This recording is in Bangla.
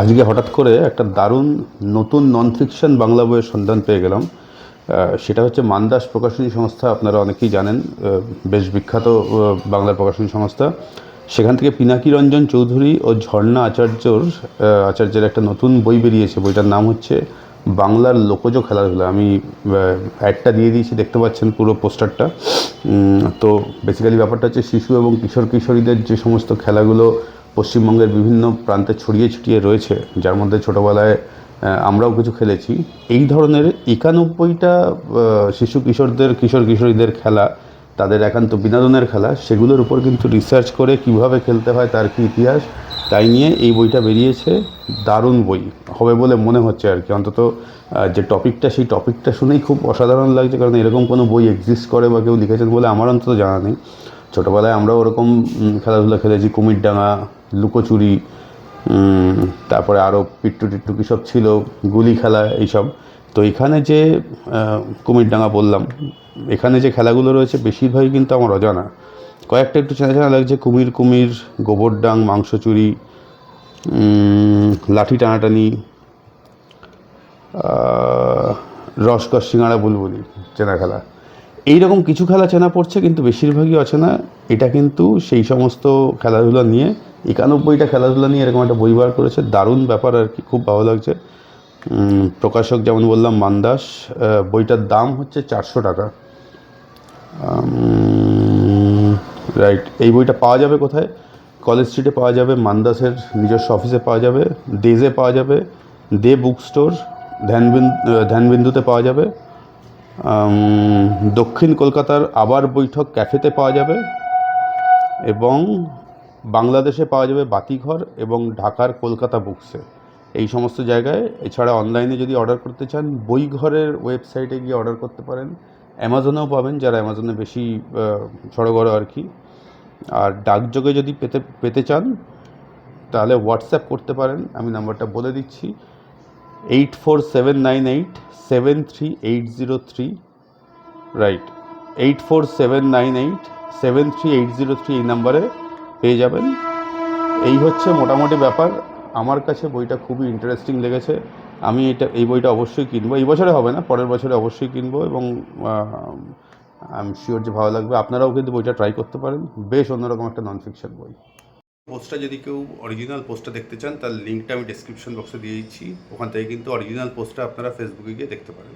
আজকে হঠাৎ করে একটা দারুণ নতুন নন ফিকশন বাংলা বইয়ের সন্ধান পেয়ে গেলাম। সেটা হচ্ছে মান্দাস প্রকাশনী সংস্থা, আপনারা অনেকেই জানেন বেশ বিখ্যাত বাংলা প্রকাশনী সংস্থা। সেখান থেকে পিনাকি রঞ্জন চৌধুরী ও ঝর্ণা আচার্যর আচার্যের একটা নতুন বই বেরিয়েছে। বইটার নাম হচ্ছে বাংলার লোকজ খেলাধুলা। আমি অ্যাডটা দিয়ে দিয়েছি, দেখতে পাচ্ছেন পুরো পোস্টারটা। তো বেসিক্যালি ব্যাপারটা হচ্ছে শিশু এবং কিশোর কিশোরীদের যে সমস্ত খেলাগুলো পশ্চিমবঙ্গের বিভিন্ন প্রান্তে ছড়িয়ে ছিটিয়ে রয়েছে, যার মধ্যে ছোটোবেলায় আমরাও কিছু খেলেছি। এই ধরনের একানব্বইটা শিশু কিশোরদের, কিশোর কিশোরীদের খেলা, তাদের একান্ত বিনোদনের খেলা, সেগুলোর উপর কিন্তু রিসার্চ করে কীভাবে খেলতে হয়, তার কি ইতিহাস, তাই নিয়ে এই বইটা বেরিয়েছে। দারুণ বই, হবে বলে মনে হচ্ছে আর কি। অন্তত যে টপিকটা, সেই টপিকটা শুনেই খুব অসাধারণ লাগছে, কারণ এরকম কোনো বই এক্সিস্ট করে বা কেউ লিখেছেন বলে আমার অন্তত জানা নেই। ছোটোবেলায় আমরাও ওরকম খেলাধুলা খেলেছি, কুমিরডাঙ্গা লুকোচুরি তারপরে আরও পিট্টু টিট্টু কী সব ছিল, গুলি খেলা এইসব। তো এখানে যে কুমিরডাঙ্গা বললাম, এখানে যে খেলাগুলো রয়েছে বেশিরভাগই কিন্তু আমার অজানা। কয়েকটা একটু চেনা চেনা লাগছে, কুমির কুমির গোবর ডাং মাংস চুরি লাঠি টানাটানি রসকস সিঙ্গাড়া বুলবুলি, চেনা খেলা। এইরকম কিছু খেলা চেনা পড়ছে, কিন্তু বেশিরভাগই অচেনা। এটা কিন্তু সেই সমস্ত খেলাধুলা নিয়ে একানব্বইটা খেলাধুলা নিয়ে এরকম একটা বই বার করেছে। দারুণ ব্যাপার আর কি, খুব ভালো লাগছে। প্রকাশক যেমন বললাম, মান্দাস বইটার দাম হচ্ছে চারশো টাকা। রাইট এই বইটা পাওয়া যাবে কোথায়? কলেজ স্ট্রিটে পাওয়া যাবে, মান্দাসের নিজস্ব অফিসে পাওয়া যাবে দেজে পাওয়া যাবে, দে বুক স্টোর ধ্যানবিন্দু ধ্যানবিন্দুতে পাওয়া যাবে। দক্ষিণ কলকাতার আবার বৈঠক ক্যাফেতে পাওয়া যাবে। এবং বাংলাদেশে পাওয়া যাবে বাতিঘর এবং ঢাকার কলকাতা বুকসে। এই সমস্ত জায়গায়, এছাড়া অনলাইনে যদি অর্ডার করতে চান, বইঘরের ওয়েবসাইটে গিয়ে অর্ডার করতে পারেন। অ্যামাজনেও পাবেন, যারা অ্যামাজনে বেশি সড়গড় আর কি। আর ডাকযোগে যদি পেতে পেতে চান, তাহলে হোয়াটসঅ্যাপ করতে পারেন, আমি নাম্বারটা বলে দিচ্ছি। Eight four seven nine eight seven three eight zero three. Right, eight four seven nine eight seven three eight zero three এই নাম্বারে পেয়ে যাবেন। এই হচ্ছে মোটামুটি ব্যাপার। আমার কাছে বইটা খুবই ইন্টারেস্টিং লেগেছে। আমি এটা, এই বইটা অবশ্যই কিনবো। এই বছরে হবে না, পরের বছরে অবশ্যই কিনবো এবং আমি শিওর যে ভালো লাগবে। আপনারাও কিন্তু বইটা ট্রাই করতে পারেন। বেশ অন্যরকম একটা নন ফিকশন বই। পোস্টটা যদি কেউ অরিজিনাল পোস্টটা দেখতে চান, তার লিঙ্কটা আমি ডিসক্রিপশন বক্সে দিয়ে দিচ্ছি। ওখান থেকে কিন্তু অরিজিনাল পোস্টটা আপনারা ফেসবুকে গিয়ে দেখতে পারেন।